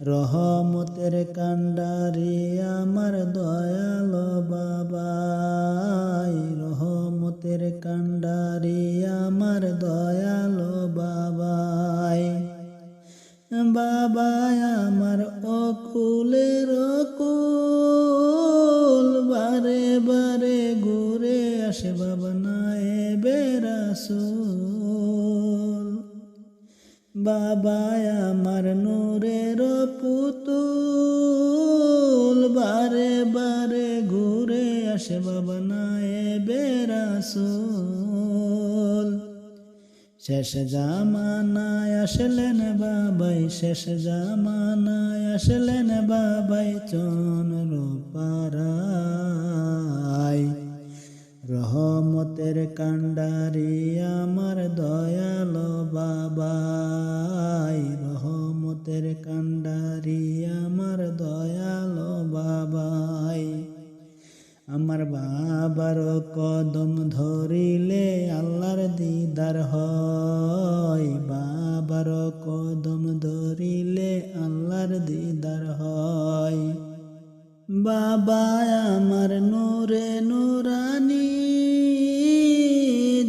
রহমতের কান্ডারি আমার দয়ালো বাবাই। রহমতের কান্ডারি আমার দয়ালো বাবাই। বাবাই আমার অকুলের কুল বারে বারে ঘুরে আসে বাবা নাই বেরাসুল বাবা আমার নূরের পুতুল। বারে বারে ঘুরে আসে বাবা নাই বেরাসুল শেষ জামানায় আসলেন বাবাই, শেষ জামানায় আসলেন বাবাই চন্দ্র পারায় রহমতের কান্ডারি আমার দয়ালো রহমতের কান্ডারি, আমার দয়ালো বাবাই। আমার বাবার কদম ধরিলে আল্লাহর দিদার হয়। বাবার কদম ধরিলে আল্লাহর দিদার হয়। বাবা আমার নূরে নুরানি,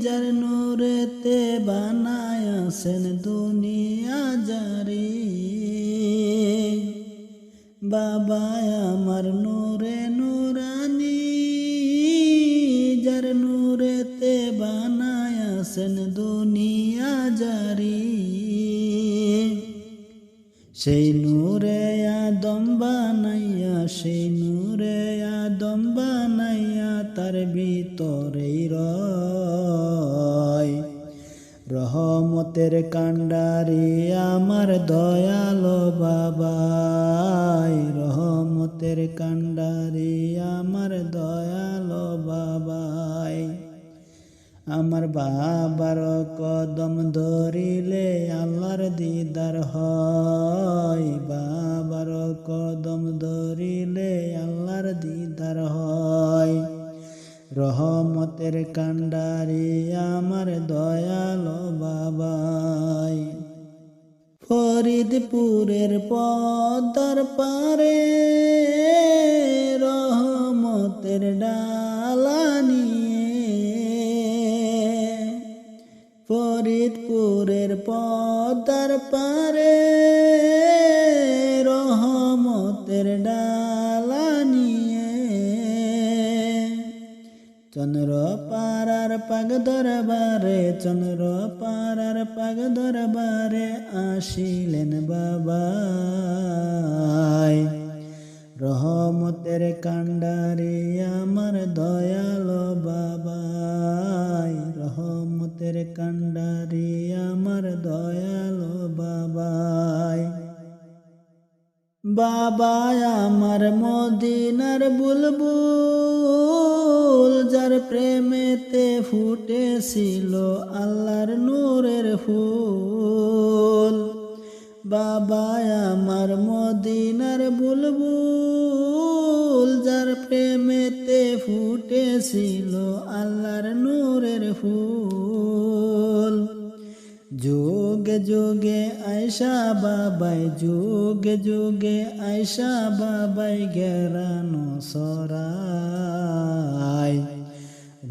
যার নূরেতে বানায় আছেন দুনিয়া জারি। বাবা আমার নূরে নুরানি, যার নূরেতে বানায় আছেন দুনিয়া জারি। সেই নূরে আদম বানাইয়া, সেই নূরে আদম বানাইয়া তার ভিতরেই রয় রহমতের কান্ডারি আমার দয়ালো বাবাই, রহমতের কান্ডারি আমার দয়ালো বাবাই। আমার বাবার কদম ধরিলে আল্লাহর দিদার হয়, বাবার কদম ধরিলে আল্লাহর দিদার হয়। রহমতের কান্ডারি আমার দয়ালো বাবাই। ফরিদপুরের পদর পারে রহমতের ডালা নিয়ে। ফরিদপুরের পদর পারে রহমতের ডালা চন্দ্র পাড়ার পাগ দরবারে চন্দ্র পাড়ার পাগ দরবারে আসিলেন বাবাই। রহমতের কান্ডারি আমার দয়ালো বাবাই। রহমতের কান্ডারি আমার দয়ালো বাবা আমার মদিনার বুলবুল, যার প্রেমেতে ফুটেছিল আল্লাহর নূরের ফুল। বাবা আমার মদিনার বুলবুল, যার প্রেমেতে ফুটেছিল আল্লাহর নূরের ফুল। যোগে আয়সা বাবাই, যোগে যোগে আয়সা বাবাই গেরানো সরাই।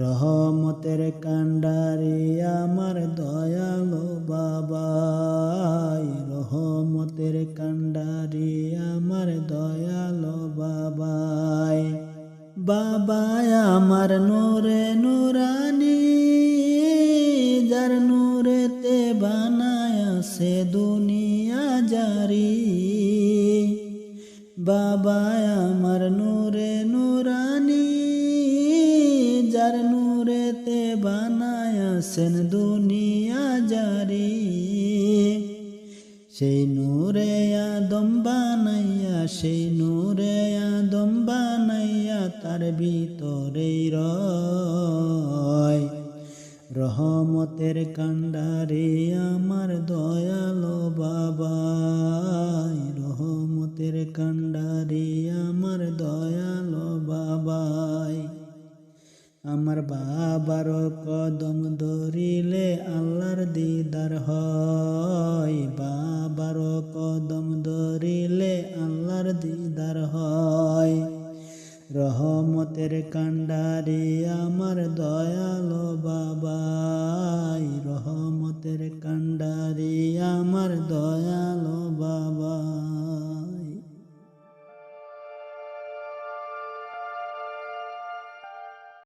রহমতের কান্ডারি আমার দয়ালো বাবাই, রহমতের কান্ডারি আমার দয়ালো বাবাই। বাবাই আমার নূরে নুরানি, যার নূরেতে বানায় সে দুনিয়া জারি। বাবা আমার নূরে নুরানি, যার নূরেতে বানায় সেন দুনিয়া জারি। সেই নূরে আদম বানাইয়া, সেই নূরে আদম বানাইয়া তার ভিতরেই রয় রহমতের কান্ডারে আমার দয়ালো বাবাই রহমতের কান্ডারে আমার দয়ালো বাবাই আমার বাবার কদম ধরিলে আল্লাহর দিদার হয়। বাবার কদম ধরিলে আল্লাহর দিদার হয়। রহমতের কাণ্ডারে আমার দয়ালো বাবাই রহমতের কাণ্ডারে আমার দয়ালো বাবা